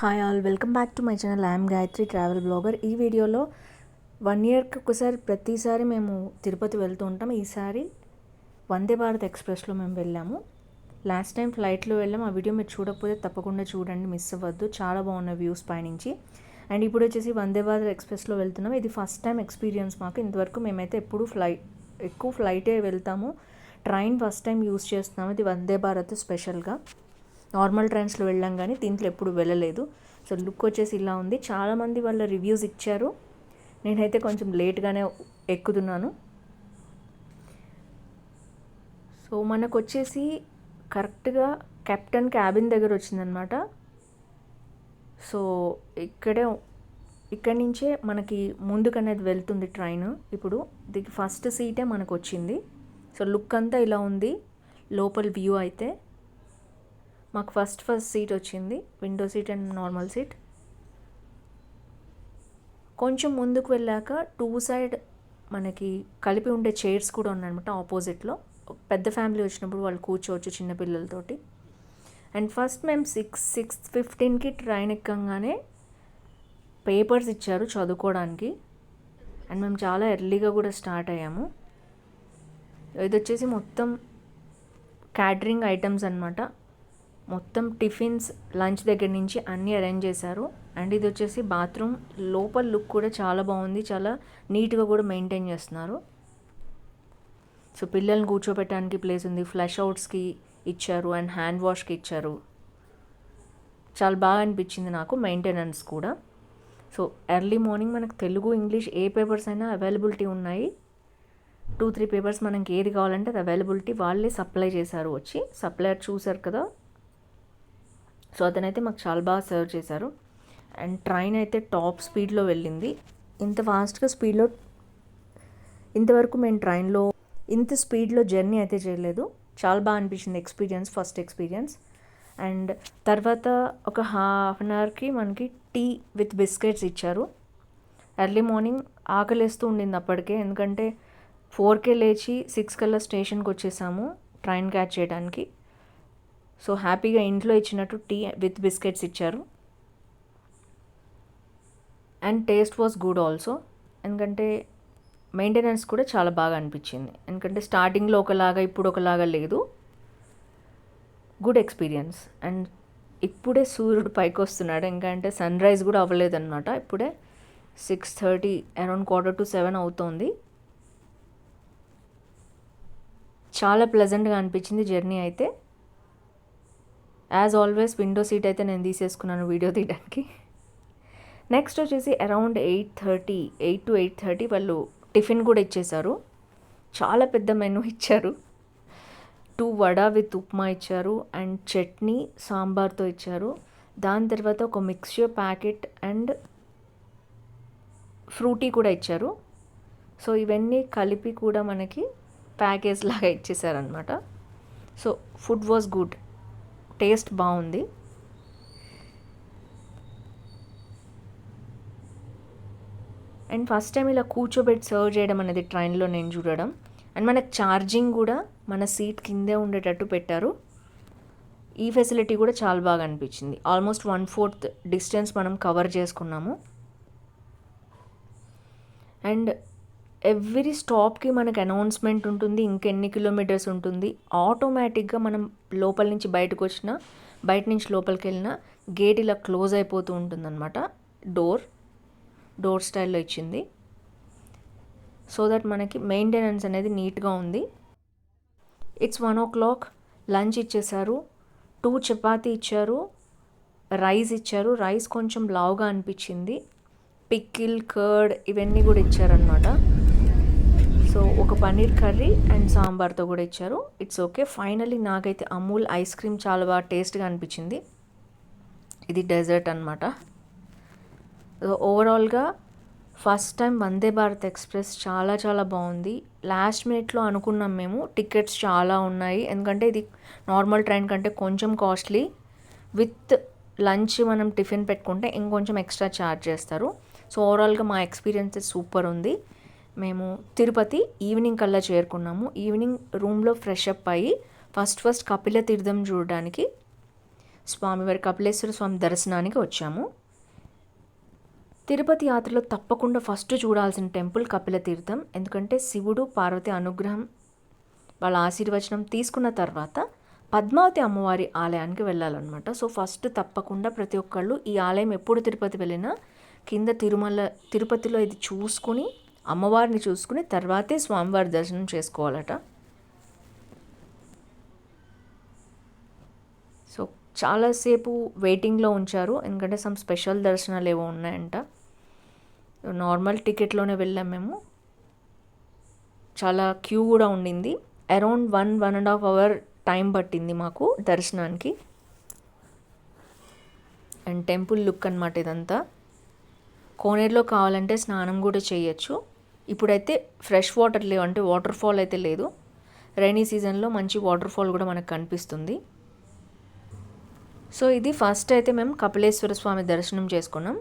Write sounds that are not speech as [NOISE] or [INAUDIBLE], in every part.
Hi all welcome back to my channel I'm Gayatri travel blogger ఈ వీడియోలో one ఇయర్కి ఒకసారి ప్రతిసారి మేము తిరుపతి వెళ్తూ ఉంటాం ఈసారి వందే భారత్ ఎక్స్ప్రెస్లో మేము వెళ్ళాము. లాస్ట్ టైం ఫ్లైట్లో వెళ్ళాం ఆ వీడియో మీరు చూడకపోతే తప్పకుండా చూడండి మిస్ అవ్వద్దు. చాలా బాగున్న వ్యూస్ పైనుంచి. అండ్ ఇప్పుడు వచ్చేసి వందే భారత్ ఎక్స్ప్రెస్లో వెళ్తున్నాం ఇది ఫస్ట్ టైం ఎక్స్పీరియన్స్ మాకు. ఇంతవరకు మేమైతే ఎప్పుడు ఫ్లైట్ ఎక్కువ ఫ్లైటే వెళ్తాము. ట్రైన్ ఫస్ట్ టైం యూస్ చేస్తున్నాము. ఇది వందే భారత్ స్పెషల్గా నార్మల్ ట్రైన్స్లో వెళ్ళాం కానీ దీంట్లో ఎప్పుడు వెళ్ళలేదు. సో లుక్ వచ్చేసి ఇలా ఉంది. చాలామంది వాళ్ళ రివ్యూస్ ఇచ్చారు. నేనైతే కొంచెం లేట్గానే ఎక్కుతున్నాను. సో మనకు వచ్చేసి కరెక్ట్గా కెప్టెన్ క్యాబిన్ దగ్గర వచ్చిందనమాట. సో ఇక్కడే ఇక్కడి నుంచే మనకి ముందుకు అనేది వెళ్తుంది ట్రైన్. ఇప్పుడు దీనికి ఫస్ట్ సీటే మనకు వచ్చింది సో లుక్ అంతా ఇలా ఉంది. లోపల వ్యూ అయితే మాకు ఫస్ట్ ఫస్ట్ సీట్ వచ్చింది window seat and normal seat కొంచెం ముందుకు వెళ్ళాక టూ సైడ్ మనకి కలిపి ఉండే చైర్స్ కూడా ఉన్నాయన్నమాట ఆపోజిట్లో పెద్ద ఫ్యామిలీ వచ్చినప్పుడు వాళ్ళు కూర్చోవచ్చు చిన్నపిల్లలతోటి అండ్ ఫస్ట్ మేము సిక్స్ సిక్స్ ఫిఫ్టీన్కి ట్రైన్ ఎక్కగానే పేపర్స్ ఇచ్చారు చదువుకోవడానికి. అండ్ మేము చాలా ఎర్లీగా కూడా స్టార్ట్ అయ్యాము. ఇది వచ్చేసి మొత్తం క్యాటరింగ్ ఐటమ్స్ అనమాట మొత్తం టిఫిన్స్ లంచ్ దగ్గర నుంచి అన్నీ అరేంజ్ చేశారు. అండ్ ఇది వచ్చేసి బాత్రూమ్. లోపల లుక్ కూడా చాలా బాగుంది. చాలా నీట్గా కూడా మెయింటైన్ చేస్తున్నారు. సో పిల్లల్ని కూర్చోబెట్టడానికి ప్లేస్ ఉంది. ఫ్లష్ అవుట్స్కి ఇచ్చారు అండ్ హ్యాండ్ వాష్కి ఇచ్చారు. చాలా బాగా అనిపించింది నాకు మెయింటెనెన్స్ కూడా. సో ఎర్లీ మార్నింగ్ మనకు తెలుగు ఇంగ్లీష్ ఏ పేపర్స్ అయినా అవైలబిలిటీ ఉన్నాయి. టూ త్రీ పేపర్స్ మనకి ఏది కావాలంటే అది అవైలబిలిటీ వాళ్ళే సప్లై చేశారు వచ్చి. సప్లయర్ చూసారు కదా. సో అతనైతే మాకు చాలా బాగా సర్వ్ చేశారు. అండ్ ట్రైన్ అయితే టాప్ స్పీడ్లో వెళ్ళింది. ఇంత ఫాస్ట్గా స్పీడ్లో ఇంతవరకు మేము ట్రైన్లో ఇంత స్పీడ్లో జర్నీ అయితే చేయలేదు. చాలా బాగా అనిపించింది ఎక్స్పీరియన్స్ ఫస్ట్ ఎక్స్పీరియన్స్. అండ్ తర్వాత ఒక హాఫ్ అన్ అవర్కి మనకి టీ విత్ బిస్కెట్స్ ఇచ్చారు. ఎర్లీ మార్నింగ్ ఆకలిస్తూ ఉండింది అప్పటికే. ఎందుకంటే ఫోర్కే లేచి సిక్స్ కల్లా స్టేషన్కి వచ్చేసాము ట్రైన్ క్యాచ్ చేయడానికి. సో హ్యాపీగా ఇంట్లో ఇచ్చినట్టు టీ విత్ బిస్కెట్స్ ఇచ్చారు. And taste was good also. ఎందుకంటే మెయింటెనెన్స్ కూడా చాలా బాగా అనిపించింది. ఎందుకంటే స్టార్టింగ్లో ఒకలాగా ఇప్పుడు ఒకలాగా లేదు. Good experience. అండ్ ఇప్పుడే సూర్యుడు పైకి వస్తున్నాడు. ఎందుకంటే సన్ రైజ్ కూడా అవ్వలేదన్నమాట. ఇప్పుడే six thirty around quarter to seven అవుతోంది. చాలా ప్లెజెంట్గా అనిపించింది జర్నీ అయితే. యాజ్ ఆల్వేస్ విండో సీట్ అయితే నేను తీసేసుకున్నాను వీడియో తీయడానికి. నెక్స్ట్ వచ్చేసి around eight thirty eight to eight thirty వాళ్ళు టిఫిన్ కూడా ఇచ్చేశారు. చాలా పెద్ద మెనూ ఇచ్చారు. టూ వడ విత్ ఉప్మా ఇచ్చారు అండ్ చట్నీ సాంబార్తో ఇచ్చారు. దాని తర్వాత ఒక మిక్స్చర్ ప్యాకెట్ అండ్ ఫ్రూటీ కూడా ఇచ్చారు. సో ఇవన్నీ కలిపి కూడా మనకి ప్యాకేజ్ లాగా ఇచ్చేసారనమాట so food was good taste బాగుంది. అండ్ ఫస్ట్ టైం ఇలా కూర్చోబెట్టి సర్వ్ చేయడం అనేది ట్రైన్లో నేను చూడడం. అండ్ మనకు ఛార్జింగ్ కూడా మన సీట్ కిందే ఉండేటట్టు పెట్టారు. ఈ ఫెసిలిటీ కూడా చాలా బాగా అనిపించింది. ఆల్మోస్ట్ వన్ ఫోర్త్ డిస్టెన్స్ మనం కవర్ చేసుకున్నాము. అండ్ ఎవ్రీ స్టాప్కి మనకు అనౌన్స్మెంట్ ఉంటుంది ఇంకెన్ని కిలోమీటర్స్ ఉంటుంది. ఆటోమేటిక్గా మనం లోపల నుంచి బయటకు వచ్చిన బయట నుంచి లోపలికి వెళ్ళిన గేట్ ఇలా క్లోజ్ అయిపోతూ ఉంటుందన్నమాట. డోర్ డోర్ స్టైల్లో ఇచ్చింది. సో దట్ మనకి మెయింటెనెన్స్ అనేది నీట్గా ఉంది. It's one o'clock lunch ఇచ్చేసారు టూ చపాతీ ఇచ్చారు రైస్ ఇచ్చారు. రైస్ కొంచెం లావుగా అనిపించింది. పిక్కిల్ కర్డ్ ఇవన్నీ కూడా ఇచ్చారనమాట సో ఒక పన్నీర్ కర్రీ అండ్ సాంబార్తో కూడా ఇచ్చారు. It's okay. ఫైనలీ నాకైతే అమూల్ ఐస్ క్రీమ్ చాలా బాగా టేస్ట్గా అనిపించింది. ఇది డెజర్ట్ అనమాట ఓవరాల్గా first time Vande Bharat express చాలా చాలా బాగుంది. లాస్ట్ మినిట్లో అనుకున్నాం మేము టికెట్స్ చాలా ఉన్నాయి. ఎందుకంటే ఇది నార్మల్ ట్రైన్ కంటే కొంచెం కాస్ట్లీ. విత్ లంచ్ మనం టిఫిన్ పెట్టుకుంటే ఇంకొంచెం ఎక్స్ట్రా ఛార్జ్ చేస్తారు. సో ఓవరాల్గా మా ఎక్స్పీరియన్స్ సూపర్ ఉంది మేము తిరుపతి ఈవినింగ్ కల్లా చేరుకున్నాము. ఈవినింగ్ రూమ్లో ఫ్రెష్ అప్ అయ్యి ఫస్ట్ ఫస్ట్ కపిల తీర్థం చూడడానికి స్వామివారి కపిలేశ్వర స్వామి దర్శనానికి వచ్చాము. తిరుపతి యాత్రలో తప్పకుండా ఫస్ట్ చూడాల్సిన టెంపుల్ కపిల తీర్థం. ఎందుకంటే శివుడు పార్వతి అనుగ్రహం వాళ్ళ ఆశీర్వచనం తీసుకున్న తర్వాత పద్మావతి అమ్మవారి ఆలయానికి వెళ్ళాలన్నమాట. సో ఫస్ట్ తప్పకుండా ప్రతి ఒక్కళ్ళు ఈ ఆలయం ఎప్పుడు తిరుపతి వెళ్ళినా కింద తిరుమల తిరుపతిలో ఇది చూసుకుని అమ్మవారిని చూసుకుని తర్వాతే స్వామివారి దర్శనం చేసుకోవాలట. సో చాలాసేపు వెయిటింగ్లో ఉంచారు. ఎందుకంటే సమ్ స్పెషల్ దర్శనాలు ఏవో ఉన్నాయంట. నార్మల్ టికెట్లోనే వెళ్ళాం మేము. చాలా క్యూ కూడా ఉండింది. Around one one and half hour time పట్టింది మాకు దర్శనానికి. అండ్ టెంపుల్ లుక్ అనమాట ఇదంతా. కోనేరులో కావాలంటే స్నానం కూడా చేయొచ్చు. ఇప్పుడైతే ఫ్రెష్ వాటర్ లేవు అంటే వాటర్ ఫాల్ అయితే లేదు. రైనీ సీజన్లో మంచి వాటర్ ఫాల్ కూడా మనకు కనిపిస్తుంది. సో ఇది ఫస్ట్ అయితే మేము కపిలేశ్వర స్వామి దర్శనం చేసుకున్నాం.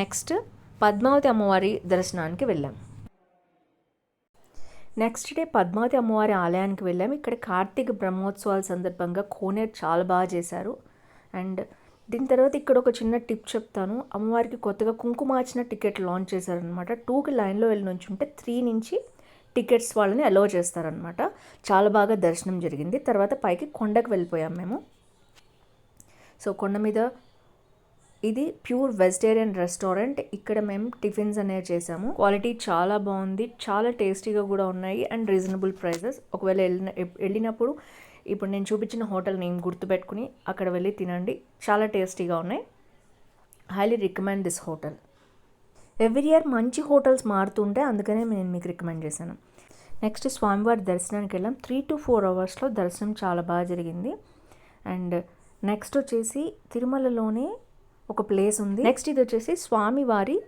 నెక్స్ట్ పద్మావతి అమ్మవారి దర్శనానికి వెళ్ళాం. నెక్స్ట్ డే పద్మావతి అమ్మవారి ఆలయానికి వెళ్ళాం. ఇక్కడ కార్తీక బ్రహ్మోత్సవాల సందర్భంగా కోనేరు చాలా బాగా చేశారు. అండ్ దీని తర్వాత ఇక్కడ ఒక చిన్న టిప్ చెప్తాను. అమ్మవారికి కొత్తగా కుంకుమార్చిన టికెట్ లాంచ్ చేశారనమాట టూకి లైన్లో వెళ్ళి నుంచి ఉంటే త్రీ నుంచి టికెట్స్ వాళ్ళని అలో చేస్తారనమాట చాలా బాగా దర్శనం జరిగింది. తర్వాత పైకి కొండకు వెళ్ళిపోయాం మేము. సో కొండ మీద ఇది ప్యూర్ వెజిటేరియన్ రెస్టారెంట్. ఇక్కడ మేము టిఫిన్స్ అనేవి చేసాము క్వాలిటీ చాలా బాగుంది. చాలా టేస్టీగా కూడా ఉన్నాయి. And reasonable prices. ఒకవేళ వెళ్ళిన వెళ్ళినప్పుడు ఇప్పుడు నేను చూపించిన హోటల్ నేమ్ గుర్తుపెట్టుకుని అక్కడ వెళ్ళి తినండి. చాలా టేస్టీగా ఉన్నాయి. Highly recommend this hotel every year మంచి హోటల్స్ మారుతుంటే అందుకనే నేను మీకు రికమెండ్ చేశాను. నెక్స్ట్ స్వామివారి దర్శనానికి వెళ్ళాం. త్రీ టు ఫోర్ అవర్స్లో దర్శనం చాలా బాగా జరిగింది. అండ్ నెక్స్ట్ వచ్చేసి తిరుమలలోనే ఒక ప్లేస్ ఉంది. నెక్స్ట్ ఇది వచ్చేసి స్వామివారి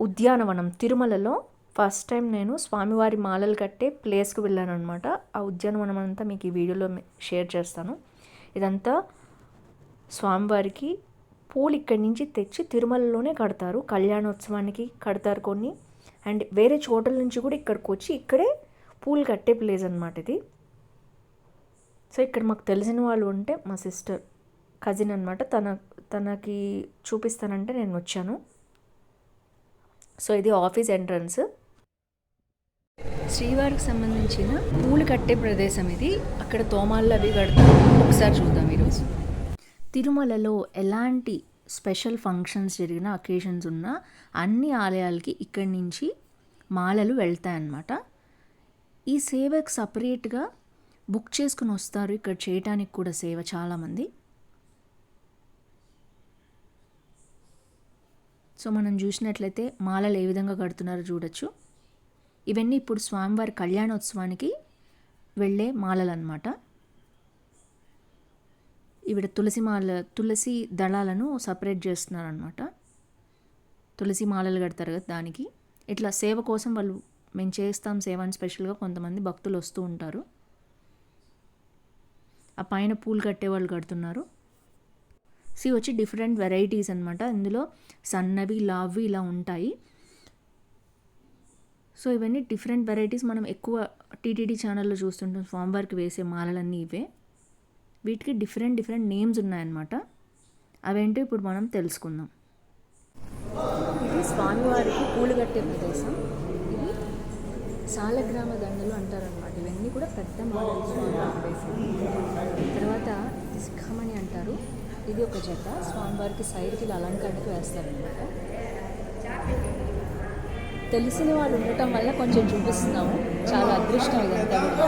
ఉద్యానవనం. తిరుమలలో ఫస్ట్ టైం నేను స్వామివారి మాలలు కట్టే ప్లేస్కి వెళ్ళాను అనమాట ఆ ఉద్యానవనం అంతా మీకు ఈ వీడియోలో షేర్ చేస్తాను. ఇదంతా స్వామివారికి పూలు ఇక్కడి నుంచి తెచ్చి తిరుమలలోనే కడతారు. కళ్యాణోత్సవానికి కడతారు కొన్ని. అండ్ వేరే చోటల నుంచి కూడా ఇక్కడికి వచ్చి ఇక్కడే పూలు కట్టే ప్లేస్ అనమాట ఇది. సో ఇక్కడ మాకు తెలిసిన వాళ్ళు ఉంటే మా సిస్టర్ కజిన్ అనమాట తన తనకి చూపిస్తానంటే నేను వచ్చాను. సో ఇది ఆఫీస్ ఎంట్రన్స్. శ్రీవారికి సంబంధించిన పూలు కట్టే ప్రదేశం ఇది. అక్కడ తోమాళ్ళు అవి కడతారు. ఒకసారి చూద్దాం ఈరోజు. తిరుమలలో ఎలాంటి స్పెషల్ ఫంక్షన్స్ జరిగిన అకేషన్స్ ఉన్నా అన్ని ఆలయాలకి ఇక్కడి నుంచి మాలలు వెళ్తాయన్నమాట. ఈ సేవకు సపరేట్గా బుక్ చేసుకుని వస్తారు. ఇక్కడ చేయటానికి కూడా సేవ చాలామంది. సో మనం చూసినట్లయితే మాలలు ఏ విధంగా కడుతున్నారో చూడొచ్చు. ఇవన్నీ ఇప్పుడు స్వామివారి కళ్యాణోత్సవానికి వెళ్ళే మాలలు అనమాట ఇవిడ తులసి మాల తులసి దళాలను సపరేట్ చేస్తున్నారు అనమాట తులసి మాలలు కడతారు కదా దానికి. ఇట్లా సేవ కోసం వాళ్ళు మేము చేస్తాం సేవ అని స్పెషల్గా కొంతమంది భక్తులు వస్తూ ఉంటారు. ఆ పైన పూలు కట్టే వాళ్ళు కడుతున్నారు. సి వచ్చి డిఫరెంట్ వెరైటీస్ అనమాట ఇందులో సన్నవి లావి ఇలా ఉంటాయి. సో ఇవన్నీ డిఫరెంట్ వెరైటీస్ మనం ఎక్కువ టీటీడీ ఛానల్లో చూస్తుంటాం. స్వామివారికి వేసే మాలలన్నీ ఇవే. వీటికి డిఫరెంట్ డిఫరెంట్ నేమ్స్ ఉన్నాయన్నమాట. అవేంటో ఇప్పుడు మనం తెలుసుకుందాం. ఇది స్వామివారికి పూలు కట్టే ప్రదేశం. ఇది సాలగ్రామ దండలు అంటారనమాట ఇవన్నీ కూడా పెద్ద మోడల్ స్వామివారి ప్రదేశం. తర్వాత శిఖమణి అంటారు. ఇది ఒక జత. స్వామివారికి సైడ్కి ఇలా అలంకరణకు వేస్తారనమాట తెలిసిన వాళ్ళు ఉండటం వల్ల కొంచెం చూపిస్తున్నాము చాలా అదృష్టం ఇదంతా కూడా.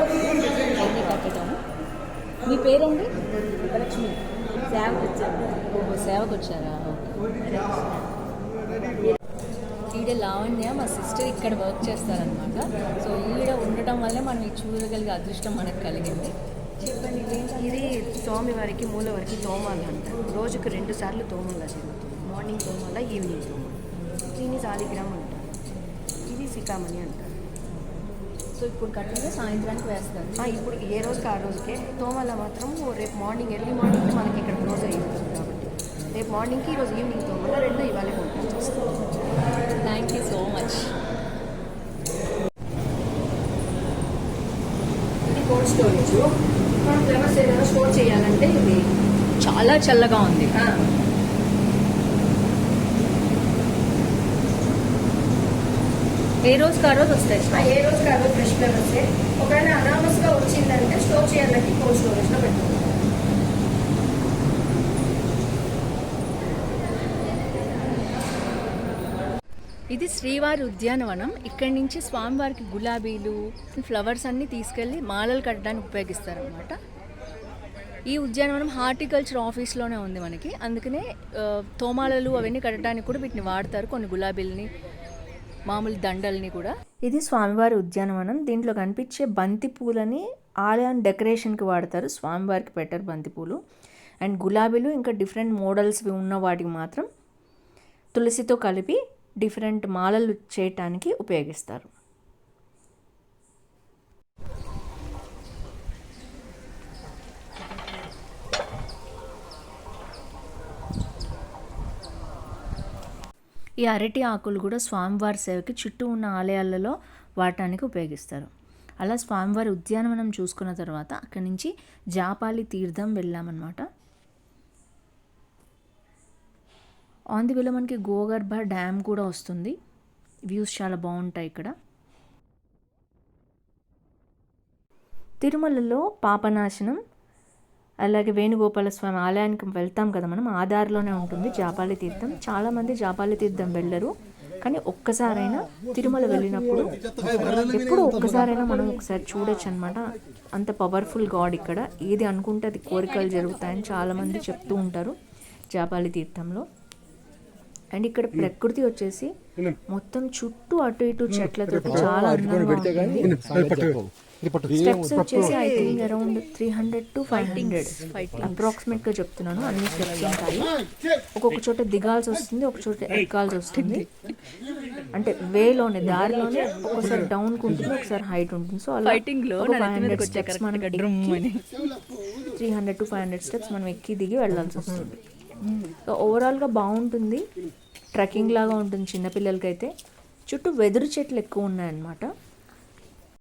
అన్నీ కట్టడం. మీ పేరండి? లక్ష్మి. సేవకు వచ్చారు ఓహో సేవకు వచ్చారా ఈడ లావణ్య మా సిస్టర్ ఇక్కడ వర్క్ చేస్తారనమాట సో ఈడ ఉండటం వల్లే మనం చూడగలిగే అదృష్టం మనకు కలిగింది. చెప్పండి ఇది స్వామివారికి మూలవారికి తోమాల అంటారు రోజుకు రెండు సార్లు తోమల జరుగుతుంది మార్నింగ్ తోమాల ఈవినింగ్ తోమాల. దీన్ని సాలిగ్రామ్ సికామణి అంటారు. సో ఇప్పుడు కట్టిన సాయంత్రానికి వేస్తారు. ఇప్పుడు ఏ రోజుకి ఆ రోజుకే? తోమాల మాత్రం రేపు మార్నింగ్ ఎర్లీ మార్నింగ్ మనకి ఇక్కడ క్లోజ్ అయిపోతుంది కాబట్టి. రేపు మార్నింగ్కి ఈరోజు ఈవినింగ్ తోమాల రెండు ఇవాళ థ్యాంక్ యూ సో మచ్ ఇది కోల్డ్ స్టోరేజ్ మనం ఫ్లవర్స్ ఏదైనా స్టోర్ చేయాలంటే ఇది చాలా చల్లగా ఉంది. ఏ రోజు ఆ రోజు వస్తాయి? ఏ రోజు కాదు ఫ్రెష్ ఫ్లేవర్స్ ఒకవేళ అనామస్గా వచ్చిందంటే స్టోర్ చేయాలంటే కోల్డ్ స్టోరేజ్లో పెట్టుకోవాలి ఇది శ్రీవారి ఉద్యానవనం. ఇక్కడి నుంచి స్వామివారికి గులాబీలు ఫ్లవర్స్ అన్నీ తీసుకెళ్ళి మాలలు కట్టడానికి ఉపయోగిస్తారనమాట ఈ ఉద్యానవనం హార్టికల్చర్ ఆఫీస్లోనే ఉంది మనకి. అందుకనే తోమాలలు అవన్నీ కట్టడానికి కూడా వీటిని వాడతారు. కొన్ని గులాబీలని మామూలు దండల్ని కూడా? ఇది స్వామివారి ఉద్యానవనం. దీంట్లో కనిపించే బంతి పూలని ఆలయం డెకరేషన్కి వాడతారు. స్వామివారికి పెట్టారు బంతి పూలు. అండ్ గులాబీలు ఇంకా డిఫరెంట్ మోడల్స్ ఉన్న వాటికి మాత్రం తులసితో కలిపి డిఫరెంట్ మాలలు చేయటానికి ఉపయోగిస్తారు. ఈ అరటి ఆకులు కూడా స్వామివారి సేవకి చుట్టూ ఉన్న ఆలయాలలో వాటానికి ఉపయోగిస్తారు. అలా స్వామివారి ఉద్యానవనం చూసుకున్న తర్వాత అక్కడి నుంచి జాపాలి తీర్థం వెళ్ళామన్నమాట. ఆన్ ది వేలో మనకి గోగర్భ డ్యామ్ కూడా వస్తుంది. వ్యూస్ చాలా బాగుంటాయి ఇక్కడ. తిరుమలలో పాపనాశనం అలాగే వేణుగోపాల స్వామి ఆలయానికి వెళ్తాం కదా మనం ఆ దారిలోనే ఉంటుంది జాపాలి తీర్థం. చాలామంది జాపాలి తీర్థం వెళ్ళరు కానీ ఒక్కసారైనా తిరుమల వెళ్ళినప్పుడు ఎప్పుడు ఒక్కసారైనా మనం ఒకసారి చూడొచ్చు అనమాట అంత పవర్ఫుల్ గాడ్ ఇక్కడ. ఏది అనుకుంటే అది కోరికలు జరుగుతాయని చాలామంది చెప్తూ ఉంటారు జాపాలి తీర్థంలో. అండ్ ఇక్కడ ప్రకృతి వచ్చేసి మొత్తం చుట్టూ అటు ఇటు చెట్లతో చాలా అందంగా ఉంటుంది. స్టెప్స్ వచ్చేసి I think around three hundred to five hundred అప్రాక్సిమేట్గా చెప్తున్నాను. అన్ని స్టెప్స్ ఉంటాయి. ఒక్కొక్క చోట దిగాల్సి వస్తుంది ఒక చోట ఎక్కాల్సి వస్తుంది. అంటే వేలోనే దారిలోనే ఒకసారి డౌన్ ఉంటుంది ఒకసారి హైట్ ఉంటుంది. సో అలా ఫైవ్ హండ్రెడ్ స్టెప్స్ మనం three hundred to five hundred steps మనం ఎక్కి దిగి వెళ్ళాల్సి వస్తుంది. సో ఓవరాల్గా బాగుంటుంది. ట్రెక్కింగ్ లాగా ఉంటుంది చిన్నపిల్లలకైతే. చుట్టూ వెదురు చెట్లు ఎక్కువ ఉన్నాయన్నమాట.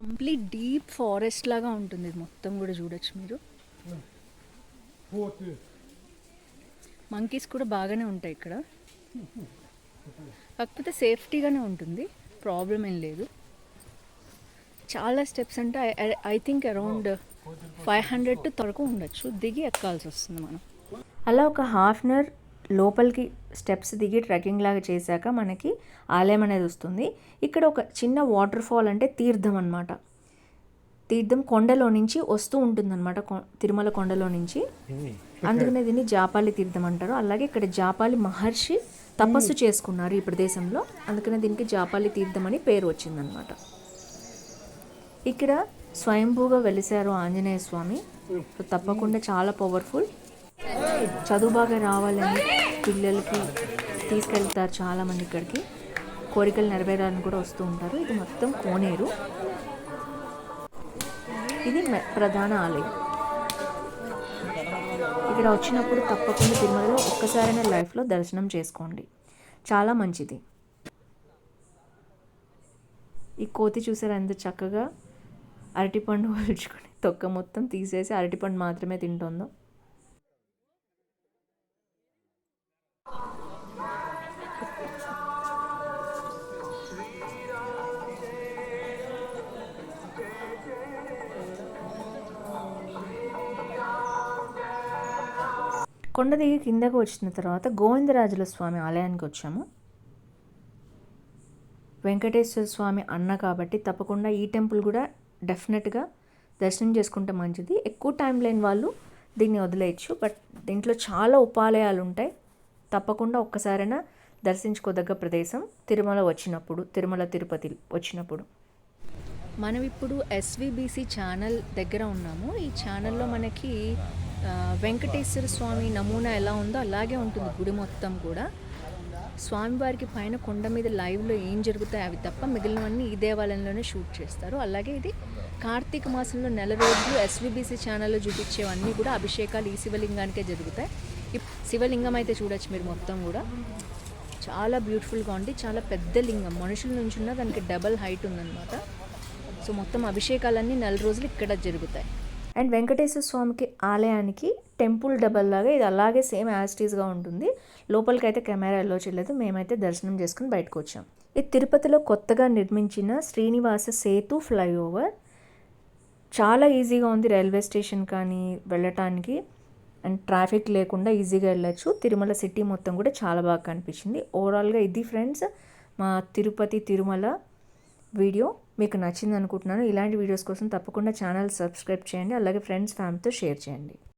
కంప్లీట్ డీప్ ఫారెస్ట్ లాగా ఉంటుంది ఇది మొత్తం కూడా చూడొచ్చు మీరు. మంకీస్ కూడా బాగానే ఉంటాయి ఇక్కడ. కాకపోతే సేఫ్టీగానే ఉంటుంది. ప్రాబ్లం ఏం లేదు. చాలా స్టెప్స్ అంటే I think around five hundred to వరకు ఉండొచ్చు. దిగి ఎక్కాల్సి వస్తుంది మనం. అలా ఒక హాఫ్ అన్ అవర్ లోపలికి స్టెప్స్ దిగి ట్రెక్కింగ్ లాగా చేశాక మనకి ఆలయం అనేది వస్తుంది. ఇక్కడ ఒక చిన్న వాటర్ ఫాల్ అంటే తీర్థం అన్నమాట. తీర్థం కొండలో నుంచి వస్తూ ఉంటుందన్నమాట తిరుమల కొండలో నుంచి. అందుకనే దీన్ని జాపాలి తీర్థం అంటారు. అలాగే ఇక్కడ జాపాలి మహర్షి తపస్సు చేసుకున్నారు ఈ ప్రదేశంలో. అందుకనే దీనికి జాపాలి తీర్థం అని పేరు వచ్చిందనమాట ఇక్కడ స్వయంభూగా వెలిశారు ఆంజనేయ స్వామి. తప్పకుండా చాలా పవర్ఫుల్ చదువు బాగా రావాలని పిల్లలకి తీసుకెళ్తారు చాలామంది ఇక్కడికి. కోరికలు నెరవేరాలని కూడా వస్తూ ఉంటారు. ఇది మొత్తం కోనేరు. ఇది ప్రధాన ఆలయం. ఇక్కడ వచ్చినప్పుడు తప్పకుండా తిరుమలలో ఒక్కసారైనా లైఫ్లో దర్శనం చేసుకోండి. చాలా మంచిది. ఈ కోతి చూసారా ఎంత చక్కగా అరటిపండు [LAUGHS] వలుచుకొని తొక్క మొత్తం తీసేసి అరటిపండు మాత్రమే తింటుందో. కొండ దిగి కిందకు వచ్చిన తర్వాత గోవిందరాజుల స్వామి ఆలయానికి వచ్చాము. వెంకటేశ్వర స్వామి అన్న కాబట్టి తప్పకుండా ఈ టెంపుల్ కూడా డెఫినెట్గా దర్శనం చేసుకుంటే మంచిది. ఎక్కువ టైం లేని వాళ్ళు దీన్ని వదిలేయచ్చు బట్ దీంట్లో చాలా ఉపాలయాలు ఉంటాయి. తప్పకుండా ఒక్కసారైనా దర్శించుకోదగ్గ ప్రదేశం తిరుమల వచ్చినప్పుడు తిరుమల తిరుపతి వచ్చినప్పుడు. మనం ఇప్పుడు ఎస్విబిసి ఛానల్ దగ్గర ఉన్నాము. ఈ ఛానల్లో మనకి వెంకటేశ్వర స్వామి నమూనా ఎలా ఉందో అలాగే ఉంటుంది గుడి మొత్తం కూడా. స్వామివారికి పైన కొండ మీద లైవ్లో ఏం జరుగుతాయి అవి తప్ప మిగిలినవన్నీ ఈ దేవాలయంలోనే షూట్ చేస్తారు. అలాగే ఇది కార్తీక మాసంలో నెల రోజులు ఎస్విబిసి ఛానల్లో చూపించేవన్నీ కూడా అభిషేకాలు ఈ శివలింగానికే జరుగుతాయి. ఈ శివలింగం అయితే చూడొచ్చు మీరు మొత్తం కూడా. చాలా బ్యూటిఫుల్గా ఉంది. చాలా పెద్ద లింగం. మనుషుల నుంచి ఉన్న దానికి డబల్ హైట్ ఉందన్నమాట. సో మొత్తం అభిషేకాలన్నీ నెల రోజులు ఇక్కడ జరుగుతాయి. అండ్ వెంకటేశ్వర స్వామికి ఆలయానికి టెంపుల్ డబల్ లాగా ఇది అలాగే సేమ్ యాస్టీస్గా ఉంటుంది. లోపలికి అయితే కెమెరా ఎల్లో చేయలేదు. మేమైతే దర్శనం చేసుకుని బయటకు వచ్చాం. ఇది తిరుపతిలో కొత్తగా నిర్మించిన శ్రీనివాస సేతు ఫ్లైఓవర్ చాలా ఈజీగా ఉంది రైల్వే స్టేషన్ కానీ వెళ్ళటానికి. అండ్ ట్రాఫిక్ లేకుండా ఈజీగా వెళ్ళచ్చు. తిరుమల సిటీ మొత్తం కూడా చాలా బాగా కనిపించింది. ఓవరాల్గా ఇది ఫ్రెండ్స్ మా తిరుపతి తిరుమల వీడియో. మీకు నచ్చింది అనుకుంటున్నాను ఇలాంటి వీడియోస్ కోసం తప్పకుండా ఛానల్ సబ్స్క్రైబ్ చేయండి అలాగే ఫ్రెండ్స్ ఫ్యామిలీతో షేర్ చేయండి.